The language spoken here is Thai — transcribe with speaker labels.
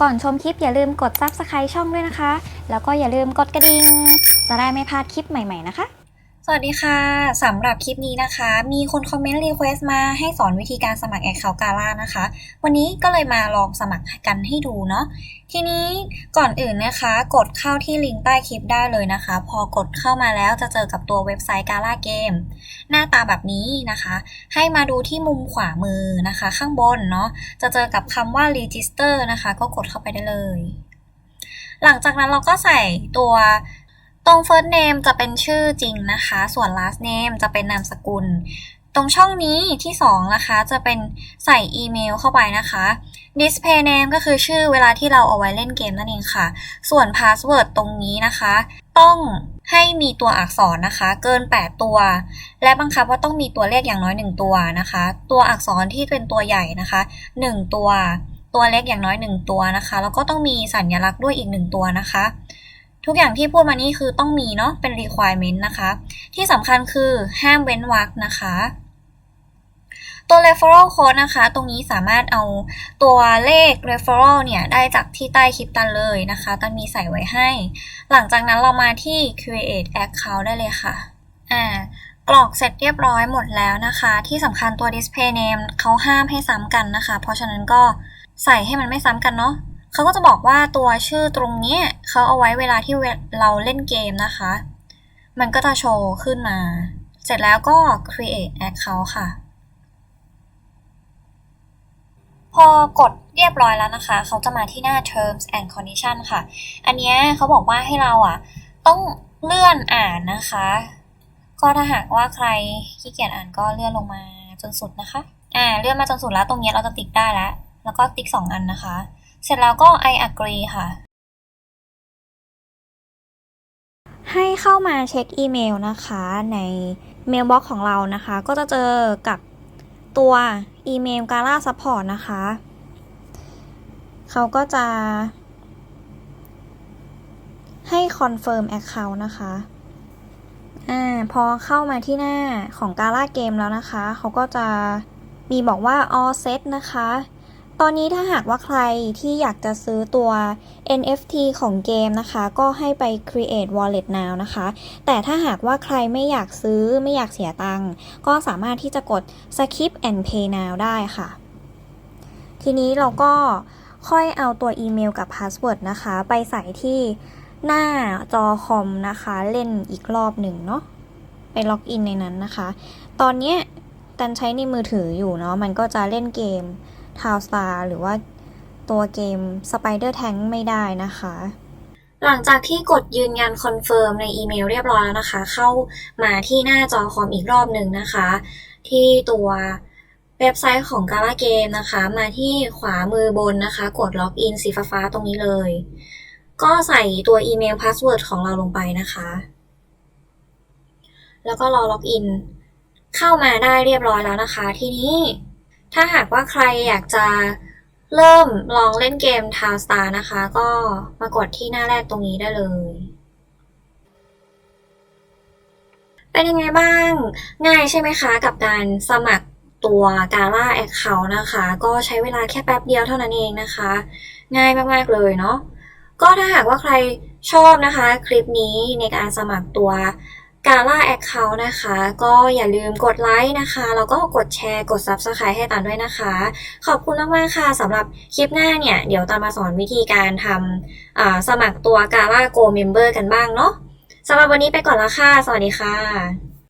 Speaker 1: ก่อนชมคลิปอย่าลืมกด Subscribe ช่องด้วยนะคะ แล้วก็อย่าลืมกดกระดิ่งจะได้ไม่พลาดคลิปใหม่ ๆ นะคะ สวัสดีค่ะสำหรับคลิปนี้นะคะ มีคนคอมเมนต์รีเควสต์มาให้สอนวิธีการสมัครแอคเคาท์กาล่านะคะ วันนี้ก็เลยมาลองสมัครกันให้ดูเนาะทีนี้ก่อนอื่นนะคะ กดเข้าที่ลิงก์ใต้คลิปได้เลยนะคะ พอกดเข้ามาแล้วจะเจอกับตัวเว็บไซต์กาล่าเกมหน้าตาแบบนี้นะคะ ให้มาดูที่มุมขวามือนะคะ ข้างบนเนาะจะเจอกับคำว่า register นะคะ ก็กดเข้าไปได้เลย หลังจากนั้นเราก็ใส่ตัว ตรง first name จะเป็นชื่อจริงนะคะ ส่วน last name จะเป็นนามสกุล ตรงช่องนี้ที่ 2 นะคะ จะเป็นใส่อีเมลเข้าไปนะคะ display name ก็คือชื่อเวลาที่เราเอาไว้เล่นเกมนั่นเองค่ะ ส่วน password ตรงนี้นะคะ ต้องให้มีตัวอักษรนะคะ เกิน 8 ตัว และบังคับว่าต้องมีตัวเลขอย่างน้อย 1 ตัวนะคะ ตัวอักษรที่เป็นตัวใหญ่นะคะ 1 ตัว ตัวเล็กอย่างน้อย 1 ตัวนะคะ แล้วก็ต้องมีสัญลักษณ์ด้วยอีก 1 ตัวนะคะ ทุกอย่างที่พูดมานี่คือต้องมีเนาะเป็น requirement นะคะ ที่สำคัญคือห้ามเว้นวรรคนะคะตัว referral code นะคะ ตรงนี้สามารถเอาตัวเลข referral เนี่ย ได้จากที่ใต้คลิปตันเลยนะคะ ตันมีใส่ไว้ให้ หลังจากนั้นเรามาที่ create account ได้เลยค่ะ อ่ากรอกเสร็จเรียบร้อยหมดแล้วนะคะ ที่สำคัญตัว display name เขาห้ามให้ซ้ำกันนะคะ เพราะฉะนั้นก็ใส่ให้มันไม่ซ้ำกันเนาะ เขาก็จะบอกว่าตัวชื่อตรงนี้เขาเอาไว้เวลาที่เราเล่นเกมนะคะ มันก็จะโชว์ขึ้นมา เสร็จแล้วก็ create account ค่ะ พอกดเรียบร้อยแล้วนะคะ เขาจะมาที่หน้า terms and condition ค่ะ อันนี้เขาบอกว่าให้เราอะ ต้องเลื่อนอ่านนะคะ ก็ถ้าหากว่าใครขี้เกียจอ่านก็เลื่อนลงมาจนสุดนะคะ อ่า เลื่อนมาจนสุดแล้วตรงนี้เราจะติ๊กได้แล้ว แล้วก็ติ๊กสองอันนะคะ เสร็จแล้วก็ I agree ค่ะ ให้เข้ามาเช็คอีเมลนะคะในเมลบ็อกของเรานะคะ ก็จะเจอกับตัวอีเมล Gala Support นะคะ เขาก็จะ ให้ confirm account นะคะอ่าพอเข้ามาที่หน้าของ Gala Game แล้วนะคะ เขาก็จะมีบอกว่า all set นะคะ ตอนนี้ถ้าหากว่าใครที่อยากจะซื้อตัว NFT ของเกมนะคะ ก็ให้ไป create wallet now นะคะ แต่ถ้าหากว่าใครไม่อยากซื้อไม่อยากเสียตังค์ก็สามารถที่จะกด skip and pay now ได้ค่ะ ทีนี้เราก็ค่อยเอาตัวอีเมลกับพาสเวิร์ดนะคะ ไปใส่ที่หน้าจอคอมนะคะ เล่นอีกรอบหนึ่งเนาะไปล็อกอินในนั้นนะคะ ตอนเนี้ยตันใช้ในมือถืออยู่เนาะมันก็จะเล่นเกม ทาวสตาร์หรือว่าตัวเกม Spider Tank ไม่ได้นะคะ หลังจากที่กดยืนยันคอนเฟิร์มในอีเมลเรียบร้อยแล้วนะคะ เข้ามาที่หน้าจอคอมอีกรอบหนึ่งนะคะ ที่ตัวเว็บไซต์ของ Gala Game นะคะ มาที่ขวามือบนนะคะ กดล็อกอินสีฟ้าตรงนี้เลย ก็ใส่ตัวอีเมลพาสเวิร์ดของเราลงไปนะคะ แล้วก็รอล็อกอินเข้ามาได้เรียบร้อยแล้วนะคะ ทีนี้ ถ้าหากว่าใครอยากจะเริ่มลองเล่นเกม Town Star นะคะ ก็มากดที่หน้าแรกตรงนี้ได้เลย เป็นยังไงบ้าง ง่ายใช่ไหมคะ กับการสมัครตัว Gala Account นะคะ ก็ใช้เวลาแค่แป๊บเดียวเท่านั้นเองนะคะ ง่ายมาก ๆ เลยเนาะก็ถ้าหากว่าใครชอบนะคะ คลิปนี้ในการสมัครตัว กาล่าแอคเคาท์นะคะ ก็อย่าลืมกดไลค์นะคะแล้วก็กดแชร์กด Subscribe ให้ตันด้วยนะคะ ขอบคุณมากๆค่ะสำหรับคลิปหน้าเนี่ย เดี๋ยวตันมาสอนวิธีการทำสมัครตัวกาล่าโกลเมมเบอร์กันบ้างเนาะสำหรับวันนี้ไปก่อนละค่ะ สวัสดีค่ะ